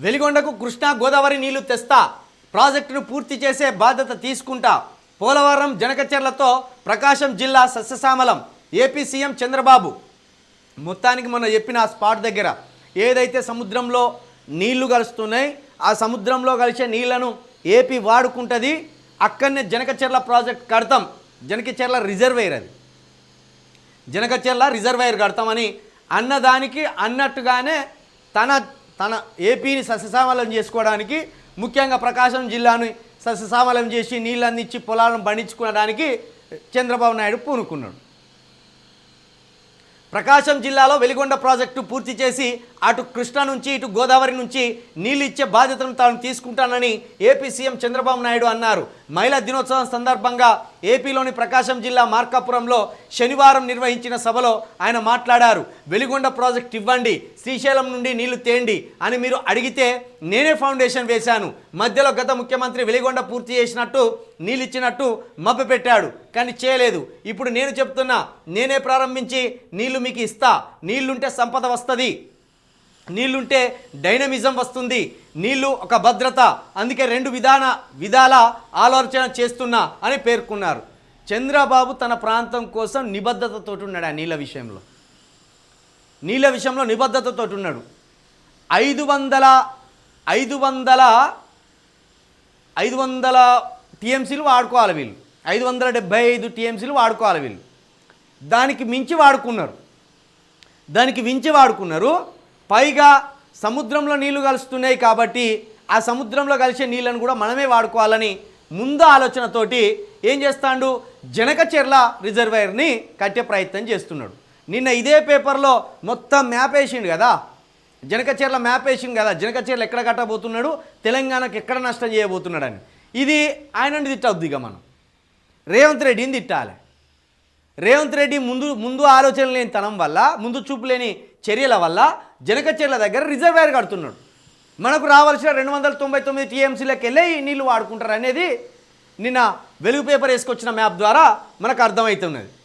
వెలిగొండకు కృష్ణా గోదావరి నీళ్ళు తెస్తా. ప్రాజెక్టును పూర్తి చేసే బాధ్యత తీసుకుంటా. పోలవరం జనకచర్లతో ప్రకాశం జిల్లా సస్యశామలం ఏపీ సీఎం చంద్రబాబు. మొత్తానికి మొన్న చెప్పిన ఆ స్పాట్ దగ్గర ఏదైతే సముద్రంలో నీళ్ళు కలుస్తున్నాయి ఆ సముద్రంలో కలిసే నీళ్ళను ఏపీ వాడుకుంటుంది. అక్కడనే జనకచెర్ల ప్రాజెక్ట్ కడతాం. జనకచెర్ల రిజర్వేయర్ అది. జనకచెర్ల రిజర్వాయర్ కడతామని అన్నదానికి అన్నట్టుగానే తన తన ఏపీని సస్యశ్యామలం చేసుకోవడానికి ముఖ్యంగా ప్రకాశం జిల్లాను సస్యశ్యామలం చేసి నీళ్ళు అందించి పొలాలను బండించుకోవడానికి చంద్రబాబు నాయుడు పూనుకున్నాడు. ప్రకాశం జిల్లాలో వెలిగొండ ప్రాజెక్టు పూర్తి చేసి అటు కృష్ణా నుంచి ఇటు గోదావరి నుంచి నీళ్ళు ఇచ్చే బాధ్యతను తాను తీసుకుంటానని ఏపీ సీఎం చంద్రబాబు నాయుడు అన్నారు. మహిళా దినోత్సవం సందర్భంగా ఏపీలోని ప్రకాశం జిల్లా మార్కాపురంలో శనివారం నిర్వహించిన సభలో ఆయన మాట్లాడారు. వెలిగొండ ప్రాజెక్ట్ ఇవ్వండి శ్రీశైలం నుండి నీళ్ళు తేండి అని మీరు అడిగితే నేనే ఫౌండేషన్ వేశాను. మధ్యలో గత ముఖ్యమంత్రి వెలిగొండ పూర్తి చేసినట్టు నీళ్ళు ఇచ్చినట్టు మభ్య పెట్టాడు. కానీ చేయలేదు. ఇప్పుడు నేను చెప్తున్నా నేనే ప్రారంభించి నీళ్ళు మీకు ఇస్తా. నీళ్ళుంటే సంపద వస్తుంది. నీళ్ళుంటే డైనమిజం వస్తుంది. నీళ్ళు ఒక భద్రత. అందుకే రెండు విధాన విధాల ఆలోచన చేస్తున్నా అని పేర్కొన్నారు. చంద్రబాబు తన ప్రాంతం కోసం నిబద్ధతతో ఉన్నాడు ఆ నీళ్ళ విషయంలో. నీళ్ళ విషయంలో నిబద్ధతతో ఉన్నాడు. ఐదు వందల ఐదు వందల ఐదు వందల టీఎంసీలు వాడుకోవాలి వీళ్ళు. ఐదు వందల డెబ్బై ఐదు టీఎంసీలు వాడుకోవాలి వీళ్ళు. దానికి మించి వాడుకున్నారు. దానికి మించి వాడుకున్నారు. పైగా సముద్రంలో నీళ్ళు కలుస్తున్నాయి కాబట్టి ఆ సముద్రంలో కలిసే నీళ్ళను కూడా మనమే వాడుకోవాలని ముందు ఆలోచనతోటి ఏం చేస్తాడు? జనకచెర్ల రిజర్వాయర్ని కట్టే ప్రయత్నం చేస్తున్నాడు. నిన్న ఇదే పేపర్లో మొత్తం మ్యాప్ వేసిండు కదా? జనకచెర్ల మ్యాప్ వేసిండు కదా? జనకచెర్ల ఎక్కడ కట్టబోతున్నాడు? తెలంగాణకు ఎక్కడ నష్టం చేయబోతున్నాడని. ఇది ఆయన తిట్టవద్దు ఇక మనం రేవంత్ రెడ్డిని తిట్టాలి. రేవంత్ రెడ్డి ముందు ముందు ఆలోచన లేని తనం వల్ల ముందు చూపు లేని చర్యల వల్ల జనకచెర్ల దగ్గర రిజర్వేర్ కడుతున్నాడు. మనకు రావాల్సిన రెండు వందల తొంభై తొమ్మిది టీఎంసీలకు వెళ్ళి నీళ్ళు వాడుకుంటారు అనేది నిన్న వెలుగు పేపర్ వేసుకొచ్చిన మ్యాప్ ద్వారా మనకు అర్థమవుతున్నది.